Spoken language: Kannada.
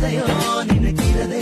ನಿನಗಿರದೆಯೋ ನಿನಗಿರದೆ